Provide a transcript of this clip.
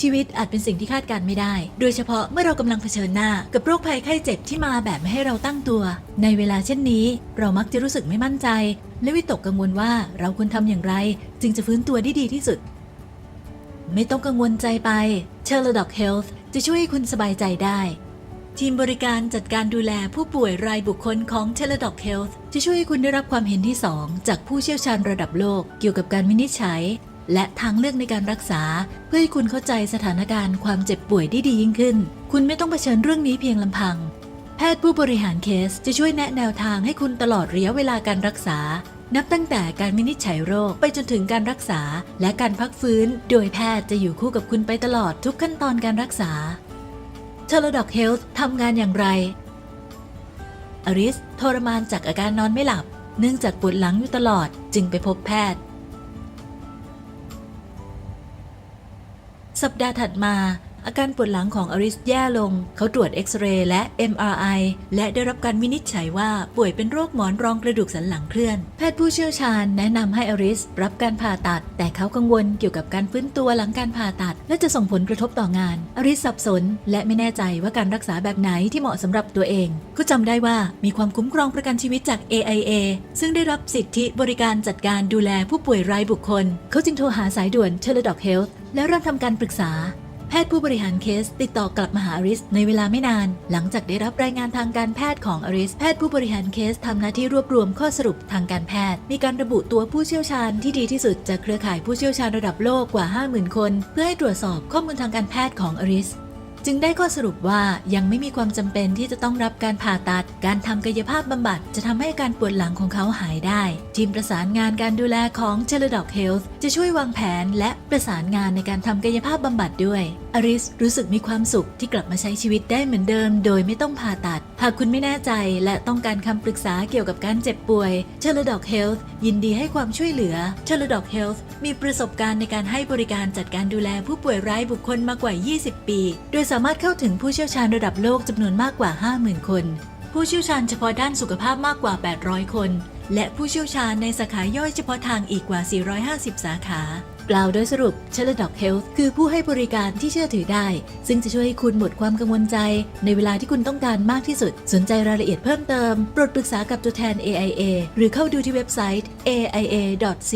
ชีวิตอาจเป็นสิ่งที่คาดการณ์ไม่ได้ โดยเฉพาะเมื่อเรากำลังเผชิญหน้ากับโรคภัยไข้เจ็บที่มาแบบไม่ให้เราตั้งตัว ในเวลาเช่นนี้ เรามักจะรู้สึกไม่มั่นใจ และวิตกกังวลว่าเราควรทำอย่างไร จึงจะฟื้นตัวได้ดีที่สุด ไม่ต้องกังวลใจไป c h e r l o d o c Health จะช่วยให้คุณสบายใจได้ ทีมบริการจัดการดูแลผู้ป่วยรายบุคคลของ t e l e d o c Health จะช่วยให้คุณได้รับความเห็นที่ 2 จากผู้เชี่ยวชาญระดับโลกเกี่ยวกับการวินิจฉัย และทางเลือกในการรักษา เพื่อให้คุณเข้าใจสถานการณ์ความเจ็บป่วยได้ดียิ่งขึ้น คุณไม่ต้องเผชิญเรื่องนี้เพียงลำพัง แพทย์ผู้บริหารเคสจะช่วยแนะแนวทางให้คุณตลอดระยะเวลาการรักษา นับตั้งแต่การวินิจฉัยโรคไปจนถึงการรักษา และการพักฟื้น โดยแพทย์จะอยู่คู่กับคุณไปตลอดทุกขั้นตอนการรักษา t e l e d o c Health ทำงานอย่างไร อริสทรมานจากอาการนอนไม่หลับ เนื่องจากปวดหลังอยู่ตลอดจึงไปพบแพทย์ สัปดาห์ถัดมา อาการปวดหลังของอริสแย่ลง เขาตรวจเอ็กซเรย์และ MRI และได้รับการวินิจฉัยว่าป่วยเป็นโรคหมอนรองกระดูกสันหลังเคลื่อน แพทย์ผู้เชี่ยวชาญแนะนำให้อริสรับการผ่าตัด แต่เขากังวลเกี่ยวกับการฟื้นตัวหลังการผ่าตัด และจะส่งผลกระทบต่องาน อริสสับสน และไม่แน่ใจว่าการรักษาแบบไหนที่เหมาะสำหรับตัวเองเขาจำได้ว่ามีความคุ้มครองประกันชีวิตจาก AIA ซึ่งได้รับสิทธิบริการจัดการดูแลผู้ป่วยรายบุคคล เขาจึงโทรหาสายด่วน t e l e d o c Health และเริ่มทำการปรึกษา แพทย์ผู้บริหารเคส ติดต่อกลับมาหาอริสในเวลาไม่นาน หลังจากได้รับรายงานทางการแพทย์ของอริส แพทย์ผู้บริหารเคสทำหน้าที่รวบรวมข้อสรุปทางการแพทย์ มีการระบุตัวผู้เชี่ยวชาญที่ดีที่สุดจากเครือข่ายผู้เชี่ยวชาญระดับโลกกว่า 50,000 คน เพื่อให้ตรวจสอบข้อมูลทางการแพทย์ของอริส จึงได้ข้อสรุปว่ายังไม่มีความจำเป็นที่จะต้องรับการผ่าตัด การทำกายภาพบำบัด จะทำให้การปวดหลังของเขาหายได้ ทีมประสานงานการดูแลของ t e l e d o c Health จะช่วยวางแผนและประสานงานในการทำกายภาพบำบัดด้วย อริสรู้สึกมีความสุขที่กลับมาใช้ชีวิตได้เหมือนเดิม โดยไม่ต้องผ่าตัด หากคุณไม่แน่ใจและต้องการคำปรึกษาเกี่ยวกับการเจ็บป่วย t e l e d o c Health ยินดีให้ความช่วยเหลือ t e l e d o c Health มีประสบการณ์ในการให้บริการจัดการดูแลผู้ป่วยรายบุคคลมากว่า 20 ปี โดยสามารถเข้าถึงผู้เชี่ยวชาญระดับโลกจำนวนมากกว่า 50,000 คน ผู้เชี่ยวชาญเฉพาะด้านสุขภาพมากกว่า 800 คน และผู้เชี่ยวชาญในสาขาย่อยเฉพาะทางอีกกว่า 450 สาขากล่าวโดยสรุป c h e l d o c Health คือผู้ให้บริการที่เชื่อถือได้ ซึ่งจะช่วยให้คุณหมดความกังวลใจ ในเวลาที่คุณต้องการมากที่สุด สนใจรายละเอียดเพิ่มเติม โปรดปรึกษากับตัวแทน AIA หรือเข้าดูที่เว็บไซต์ aia.co.th